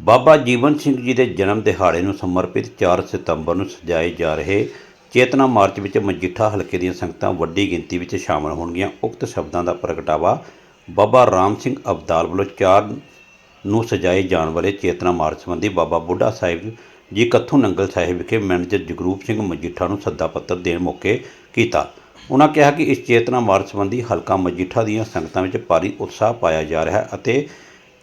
ਬਾਬਾ ਜੀਵਨ ਸਿੰਘ ਜੀ ਦੇ ਜਨਮ ਦਿਹਾੜੇ ਨੂੰ ਸਮਰਪਿਤ 4 ਸਤੰਬਰ ਨੂੰ ਸਜਾਏ ਜਾ ਰਹੇ ਚੇਤਨਾ ਮਾਰਚ ਵਿੱਚ ਮਜੀਠਾ ਹਲਕੇ ਦੀਆਂ ਸੰਗਤਾਂ ਵੱਡੀ ਗਿਣਤੀ ਵਿੱਚ ਸ਼ਾਮਲ ਹੋਣਗੀਆਂ। ਉਕਤ ਸ਼ਬਦਾਂ ਦਾ ਪ੍ਰਗਟਾਵਾ ਬਾਬਾ ਰਾਮ ਸਿੰਘ ਅਬਦਾਲ ਵੱਲੋਂ 4 ਨੂੰ ਸਜਾਏ ਜਾਣ ਵਾਲੇ ਚੇਤਨਾ ਮਾਰਚ ਸੰਬੰਧੀ ਬਾਬਾ ਬੁੱਢਾ ਸਾਹਿਬ ਜੀ ਕੱਥੂ ਨੰਗਲ ਸਾਹਿਬ ਵਿਖੇ ਮੈਨੇਜਰ ਜਗਰੂਪ ਸਿੰਘ ਮਜੀਠਾ ਨੂੰ ਸੱਦਾ ਪੱਤਰ ਦੇਣ ਮੌਕੇ ਕੀਤਾ। ਉਹਨਾਂ ਕਿਹਾ ਕਿ ਇਸ ਚੇਤਨਾ ਮਾਰਚ ਸੰਬੰਧੀ ਹਲਕਾ ਮਜੀਠਾ ਦੀਆਂ ਸੰਗਤਾਂ ਵਿੱਚ ਭਾਰੀ ਉਤਸ਼ਾਹ ਪਾਇਆ ਜਾ ਰਿਹਾ ਹੈ ਅਤੇ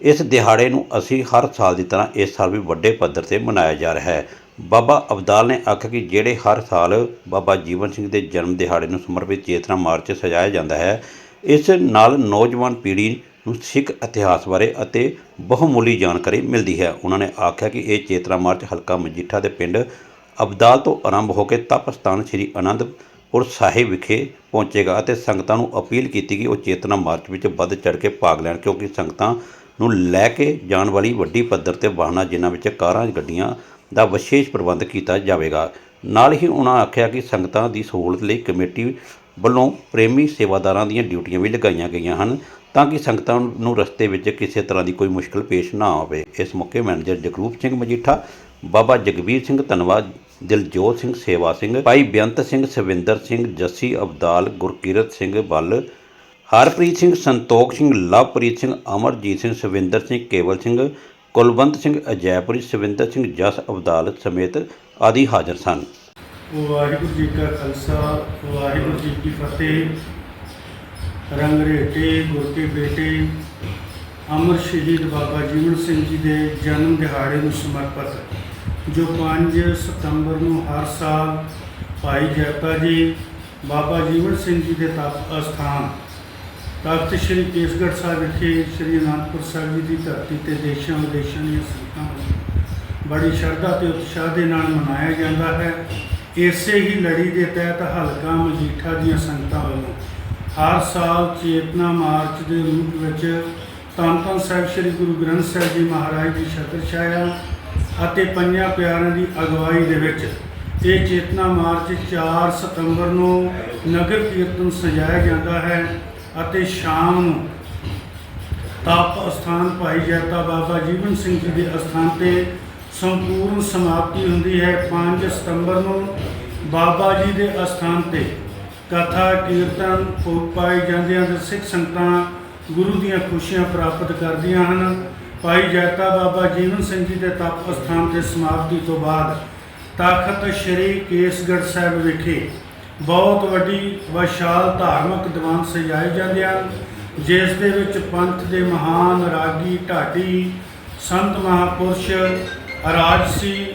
ਇਸ ਦਿਹਾੜੇ ਨੂੰ ਅਸੀਂ ਹਰ ਸਾਲ ਦੀ ਤਰ੍ਹਾਂ ਇਸ ਸਾਲ ਵੀ ਵੱਡੇ ਪੱਧਰ ਤੇ ਮਨਾਇਆ ਜਾ ਰਿਹਾ ਹੈ। ਬਾਬਾ ਅਬਦਾਲ ਨੇ ਆਖਿਆ ਕਿ ਜਿਹੜੇ ਹਰ ਸਾਲ ਬਾਬਾ ਜੀਵਨ ਸਿੰਘ ਦੇ ਜਨਮ ਦਿਹਾੜੇ ਨੂੰ ਸਮਰਪਿਤ ਚੇਤਨਾ ਮਾਰਚ ਸਜਾਇਆ ਜਾਂਦਾ ਹੈ, ਇਸ ਨਾਲ ਨੌਜਵਾਨ ਪੀੜ੍ਹੀ ਨੂੰ ਸਿੱਖ ਇਤਿਹਾਸ ਬਾਰੇ ਅਤੇ ਬਹੁਮੁੱਲੀ ਜਾਣਕਾਰੀ ਮਿਲਦੀ ਹੈ। ਉਹਨਾਂ ਨੇ ਆਖਿਆ ਕਿ ਇਹ ਚੇਤਨਾ ਮਾਰਚ ਹਲਕਾ ਮਜੀਠਾ ਦੇ ਪਿੰਡ ਅਬਦਾਲ ਤੋਂ ਆਰੰਭ ਹੋ ਕੇ ਤਪ ਸਥਾਨ ਸ੍ਰੀ ਅਨੰਦਪੁਰ ਸਾਹਿਬ ਵਿਖੇ ਪਹੁੰਚੇਗਾ ਅਤੇ ਸੰਗਤਾਂ ਨੂੰ ਅਪੀਲ ਕੀਤੀ ਕਿ ਉਹ ਚੇਤਨਾ ਮਾਰਚ ਵਿੱਚ ਵੱਧ ਚੜ ਕੇ ਭਾਗ ਲੈਣ, ਕਿਉਂਕਿ ਸੰਗਤਾਂ ਨੂੰ ਲੈ ਕੇ ਜਾਣ ਵਾਲੀ ਵੱਡੀ ਪੱਧਰ ਤੇ ਵਾਹਨਾਂ ਜਿਨ੍ਹਾਂ ਵਿੱਚ ਕਾਰਾਂ, ਗੱਡੀਆਂ ਦਾ ਵਿਸ਼ੇਸ਼ ਪ੍ਰਬੰਧ ਕੀਤਾ ਜਾਵੇਗਾ। ਨਾਲ ਹੀ ਉਹਨਾਂ ਆਖਿਆ ਕਿ ਸੰਗਤਾਂ ਦੀ ਸਹੂਲਤ ਲਈ ਕਮੇਟੀ ਵੱਲੋਂ ਪ੍ਰੇਮੀ ਸੇਵਾਦਾਰਾਂ ਦੀਆਂ ਡਿਊਟੀਆਂ ਵੀ ਲਗਾਈਆਂ ਗਈਆਂ ਹਨ ਤਾਂ ਕਿ ਸੰਗਤਾਂ ਨੂੰ ਰਸਤੇ ਵਿੱਚ ਕਿਸੇ ਤਰ੍ਹਾਂ ਦੀ ਕੋਈ ਮੁਸ਼ਕਲ ਪੇਸ਼ ਨਾ ਆਵੇ। ਇਸ ਮੌਕੇ ਮੈਨੇਜਰ ਜਗਰੂਪ ਸਿੰਘ ਮਜੀਠਾ, ਬਾਬਾ ਜਗਵੀਰ ਸਿੰਘ ਧੰਨਵਾਦ ਦਿਲਜੋਤ ਸਿੰਘ ਸੇਵਾ ਸਿੰਘ, ਭਾਈ ਬੇਅੰਤ ਸਿੰਘ ਸਵਿੰਦਰ ਸਿੰਘ, ਜੱਸੀ ਅਬਦਾਲ, ਗੁਰਕੀਰਤ ਸਿੰਘ ਬੱਲ ਹਰਪ੍ਰੀਤ ਸਿੰਘ, ਸੰਤੋਖ ਸਿੰਘ, ਲਵਪ੍ਰੀਤ ਸਿੰਘ, ਅਮਰਜੀਤ ਸਿੰਘ, ਸਵਿੰਦਰ ਸਿੰਘ, ਕੇਵਲ ਸਿੰਘ, ਕੁਲਵੰਤ ਸਿੰਘ, ਅਜੈਪੁਰੀ, ਸਵਿੰਦਰ ਸਿੰਘ, ਜਸ ਅਬਦਾਲਤ ਸਮੇਤ ਆਦਿ ਹਾਜ਼ਰ ਸਨ। ਵਾਹਿਗੁਰੂ ਜੀ ਕਾ ਖਾਲਸਾ, ਵਾਹਿਗੁਰੂ ਜੀ ਕੀ ਫਤਿਹ। ਰੰਗ ਰੇਟੇ ਗੁਰ ਕੇ ਬੇਟੇ, ਅਮਰ ਸ਼ਹੀਦ ਬਾਬਾ ਜੀਵਨ ਸਿੰਘ ਜੀ ਦੇ ਜਨਮ ਦਿਹਾੜੇ ਨੂੰ ਸਮਰਪਿਤ, ਜੋ 5 ਸਤੰਬਰ ਨੂੰ ਹਰ ਸਾਲ ਭਾਈ ਜੈਪਾ ਜੀ, ਬਾਬਾ ਜੀਵਨ ਸਿੰਘ ਜੀ ਦੇ ਤਪ ਅਸਥਾਨ ਤਖਤ ਸ੍ਰੀ ਕੇਸਗੜ੍ਹ ਸਾਹਿਬ ਵਿਖੇ ਸ੍ਰੀ ਅਨੰਦਪੁਰ ਸਾਹਿਬ ਜੀ ਦੀ ਧਰਤੀ ਤੇ ਦੇਸ਼ਾਂ ਵਿਦੇਸ਼ਾਂ ਦੀਆਂ ਸੰਗਤਾਂ ਵੱਲੋਂ ਬੜੀ ਸ਼ਰਧਾ ਤੇ ਉਤਸ਼ਾਹ ਦੇ ਨਾਲ ਮਨਾਇਆ ਜਾਂਦਾ ਹੈ। ਇਸੇ ਹੀ ਲੜੀ ਦੇ ਤਹਿਤ ਹਲਕਾ ਮਜੀਠਾ ਦੀਆਂ ਸੰਗਤਾਂ ਵੱਲੋਂ ਹਰ ਸਾਲ ਚੇਤਨਾ ਮਾਰਚ ਦੇ ਰੂਪ ਵਿੱਚ ਧੰਨ ਧੰਨ ਸਾਹਿਬ ਸ੍ਰੀ ਗੁਰੂ ਗ੍ਰੰਥ ਸਾਹਿਬ ਜੀ ਮਹਾਰਾਜ ਦੀ ਛਤਰ ਛਾਇਆ ਅਤੇ ਪੰਜਾਂ ਪਿਆਰਿਆਂ ਦੀ ਅਗਵਾਈ ਦੇ ਵਿੱਚ ਇਹ ਚੇਤਨਾ ਮਾਰਚ 4 ਸਤੰਬਰ ਨੂੰ ਨਗਰ ਕੀਰਤਨ ਸਜਾਇਆ ਜਾਂਦਾ ਹੈ। ਅਤੇ ਸ਼ਾਮ ਨੂੰ ਤਪ ਅਸਥਾਨ ਭਾਈ ਜੈਤਾ ਬਾਬਾ ਜੀਵਨ ਸਿੰਘ ਜੀ ਦੇ ਅਸਥਾਨ ਤੇ ਸੰਪੂਰਨ ਸਮਾਪਤੀ ਹੁੰਦੀ ਹੈ। 5 ਸਤੰਬਰ ਨੂੰ ਬਾਬਾ ਜੀ ਦੇ ਅਸਥਾਨ ਤੇ ਕਥਾ, ਕੀਰਤਨ, ਭੋਗ ਪਾਏ ਜਾਂਦੇ ਹਨ। ਤੇ ਸਿੱਖ ਸੰਗਤਾਂ ਗੁਰੂ ਦੀਆਂ ਖੁਸ਼ੀਆਂ ਪ੍ਰਾਪਤ ਕਰਦੀਆਂ ਹਨ। ਭਾਈ ਜੈਤਾ ਬਾਬਾ ਜੀਵਨ ਸਿੰਘ ਜੀ ਦੇ ਤਪ ਅਸਥਾਨ ਤੇ ਸਮਾਪਤੀ ਤੋਂ ਬਾਅਦ ਤਖਤ ਸ੍ਰੀ ਕੇਸਗੜ੍ਹ ਸਾਹਿਬ ਵਿਖੇ ਬਹੁਤ ਵੱਡੀ ਵਿਸ਼ਾਲ ਧਾਰਮਿਕ ਦੀਵਾਨ ਸਜਾਏ ਜਾਂਦੇ ਹਨ, ਜਿਸ ਦੇ ਵਿੱਚ ਪੰਥ ਦੇ ਮਹਾਨ ਰਾਗੀ ਢਾਡੀ, ਸੰਤ ਮਹਾਪੁਰਸ਼, ਰਾਜਸੀ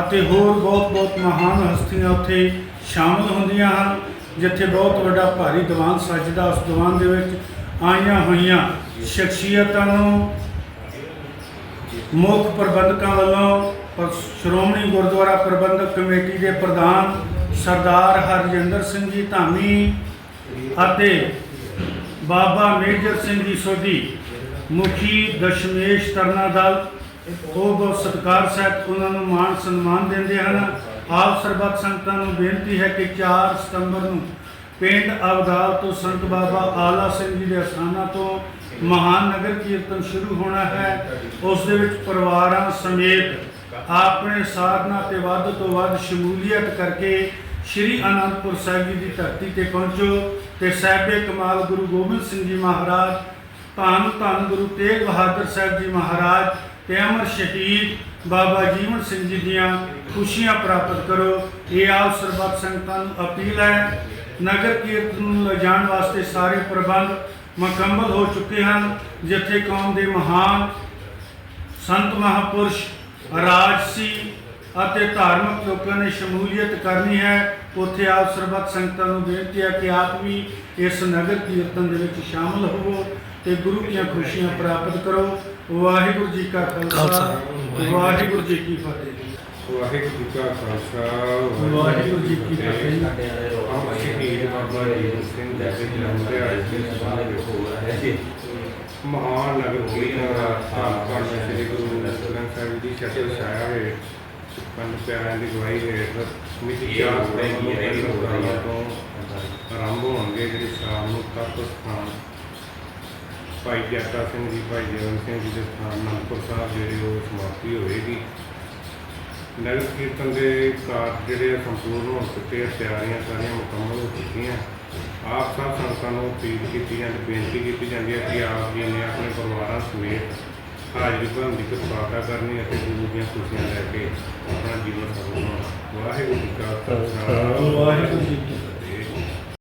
ਅਤੇ ਹੋਰ ਬਹੁਤ ਬਹੁਤ ਮਹਾਨ ਹਸਤੀਆਂ ਉੱਥੇ ਸ਼ਾਮਲ ਹੁੰਦੀਆਂ ਹਨ, ਜਿੱਥੇ ਬਹੁਤ ਵੱਡਾ ਭਾਰੀ ਦੀਵਾਨ ਸਜਦਾ ਉਸ ਦੀਵਾਨ ਦੇ ਵਿੱਚ ਆਈਆਂ ਹੋਈਆਂ ਸ਼ਖਸੀਅਤਾਂ ਨੂੰ, ਮੁੱਖ ਪ੍ਰਬੰਧਕਾਂ ਵੱਲੋਂ ਸ਼੍ਰੋਮਣੀ ਗੁਰਦੁਆਰਾ ਪ੍ਰਬੰਧਕ ਕਮੇਟੀ ਦੇ ਪ੍ਰਧਾਨ ਸਰਦਾਰ ਹਰਜਿੰਦਰ ਸਿੰਘ ਜੀ ਧਾਮੀ ਅਤੇ ਬਾਬਾ ਮੇਜਰ ਸਿੰਘ ਜੀ ਸੋਢੀ, ਮੁਖੀ ਦਸ਼ਮੇਸ਼ ਤਰਨਾ ਦਲ, ਉਹ ਬਹੁਤ ਸਤਿਕਾਰ ਸਹਿਤ ਉਹਨਾਂ ਨੂੰ ਮਾਣ ਸਨਮਾਨ ਦਿੰਦੇ ਹਨ। ਆਪ ਸਰਬੱਤ ਸੰਗਤਾਂ ਨੂੰ ਬੇਨਤੀ ਹੈ ਕਿ 4 ਸਤੰਬਰ ਨੂੰ ਪਿੰਡ ਅਵਦਾਲ ਤੋਂ ਸੰਤ ਬਾਬਾ ਆਲਾ ਸਿੰਘ ਜੀ ਦੇ ਅਸਥਾਨਾਂ ਤੋਂ ਮਹਾਨ ਨਗਰ ਕੀਰਤਨ ਸ਼ੁਰੂ ਹੋਣਾ ਹੈ। ਉਸ ਦੇ ਵਿੱਚ ਪਰਿਵਾਰਾਂ ਸਮੇਤ ਆਪਣੇ ਸਾਧਨਾ ਤੇ ਵੱਧ ਤੋਂ ਵੱਧ ਸ਼ਮੂਲੀਅਤ ਕਰਕੇ ਸ਼੍ਰੀ ਅਨੰਦਪੁਰ ਸਾਹਿਬ ਜੀ ਦੀ ਧਰਤੀ ਤੇ ਪਹੁੰਚੋ ਤੇ ਸਾਹਿਬੇ ਕਮਾਲ ਗੁਰੂ ਗੋਬਿੰਦ ਸਿੰਘ ਜੀ ਮਹਾਰਾਜ, ਧੰਨ ਧੰਨ ਗੁਰੂ ਤੇਗ ਬਹਾਦਰ ਸਾਹਿਬ ਜੀ ਮਹਾਰਾਜ ਤੇ ਅਮਰ ਸ਼ਹੀਦ ਬਾਬਾ ਜੀਵਨ ਸਿੰਘ ਜੀ ਦੀਆਂ ਖੁਸ਼ੀਆਂ ਪ੍ਰਾਪਤ ਕਰੋ। ਇਹ ਆਪ ਸਰਬੱਤ ਸੰਗਤਾਂ ਨੂੰ ਅਪੀਲ ਹੈ, ਨਗਰ ਕੀਰਤਨ ਨੂੰ ਲਿਜਾਣ ਵਾਸਤੇ ਸਾਰੇ ਪ੍ਰਬੰਧ ਮੁਕੰਮਲ ਹੋ ਚੁੱਕੇ ਹਨ। ਜਿੱਥੇ ਕੌਮ ਦੇ ਮਹਾਨ ਸੰਤ ਮਹਾਪੁਰਸ਼, ਰਾਜਸੀ ਅਤੇ ਧਾਰਮਿਕ ਲੋਕਾਂ ਨੇ ਸ਼ਮੂਲੀਅਤ ਕਰਨੀ ਹੈ ਉੱਥੇ ਆਪ ਸਰਬੱਤ ਸੰਗਤਾਂ ਨੂੰ ਬੇਨਤੀ ਹੈ ਕਿ ਆਪ ਵੀ ਇਸ ਨਗਰ ਕੀਰਤਨ ਦੇ ਵਿੱਚ ਸ਼ਾਮਲ ਹੋਵੋ ਤੇ ਗੁਰੂ ਦੀਆਂ ਖੁਸ਼ੀਆਂ ਪ੍ਰਾਪਤ ਕਰੋ। ਵਾਹਿਗੁਰੂ ਜੀ ਕਾ ਖਾਲਸਾ ਵਾਹਿਗੁਰੂ। ਜੀ ਕੀ ਫਤਿਹ। ਵਾਹਿਗੁਰੂ ਜੀ ਕਾ ਖਾਲਸਾ ਵਾਹਿਗੁਰੂ ਜੀ ਕੀ ਫਤਿਹ। ਆਪ ਸ਼ਹੀਦ ਬਾਬਾ ਜੀਵਨ ਸਿੰਘ ਜੀ ਦੇ ਦੇ ਸੰਬੰਧ ਮਹਾਨ ਨਗਰ ਕੀਰਤਨ ਦਾ ਸਾਖਾਤ ਸ੍ਰੀ ਗੁਰੂ ਗ੍ਰੰਥ ਸਾਹਿਬ ਜੀ ਛਤਰ ਛਾਇਆ ਹੈ। ਪੰਜ ਪਿਆਰਿਆਂ ਦੀ ਗਵਾਹੀ ਹੇਠ ਚਾਰ ਤੋਂ ਆਰੰਭ ਹੋਣਗੇ ਜਿਹੜੇ ਸ਼ਾਮ ਨੂੰ ਸਥਾਨ। ਭਾਈ ਜੱਟਾ ਸਿੰਘ ਜੀ ਭਾਈ ਜਵਨ ਸਿੰਘ ਜੀ ਦੇ ਸਥਾਨ ਅਨੰਦਪੁਰ ਸਾਹਿਬ ਜਿਹੜੇ ਉਹ ਸਮਾਪਤੀ ਹੋਏਗੀ। ਨਗਰ ਕੀਰਤਨ ਦੇ ਕਾਰਜ ਜਿਹੜੇ ਸੰਪੂਰਨ ਹੋ ਚੁੱਕੇ ਆ ਤਿਆਰੀਆਂ ਸਾਰੀਆਂ ਮੁਕੰਮਲ ਹੋ ਚੁੱਕੀਆਂ। ਆਪ ਸਭ ਸੰਗਤਾਂ ਨੂੰ ਅਪੀਲ ਕੀਤੀ ਜਾਂਦੀ ਬੇਨਤੀ ਕੀਤੀ ਜਾਂਦੀ ਹੈ ਕਿ ਆਪ ਜੀ ਨੇ ਆਪਣੇ ਪਰਿਵਾਰਾਂ ਸਮੇਤ ਹਾਜ਼ਰੀ ਭਰਨ ਦੀ ਕਿਰਪਾਲਤਾ ਕਰਨੀ ਅਤੇ ਗੁਰੂ ਦੀਆਂ ਖੁਸ਼ੀਆਂ ਲੈ ਕੇ ਆਪਣਾ ਜੀਵਨ ਸਫਲ ਬਣਾਉਣਾ ਵਾਹਿਗੁਰੂ ਜੀ ਕਾ ਖਾਲਸਾ। ਵਾਹਿਗੁਰੂ ਜੀ ਕੀ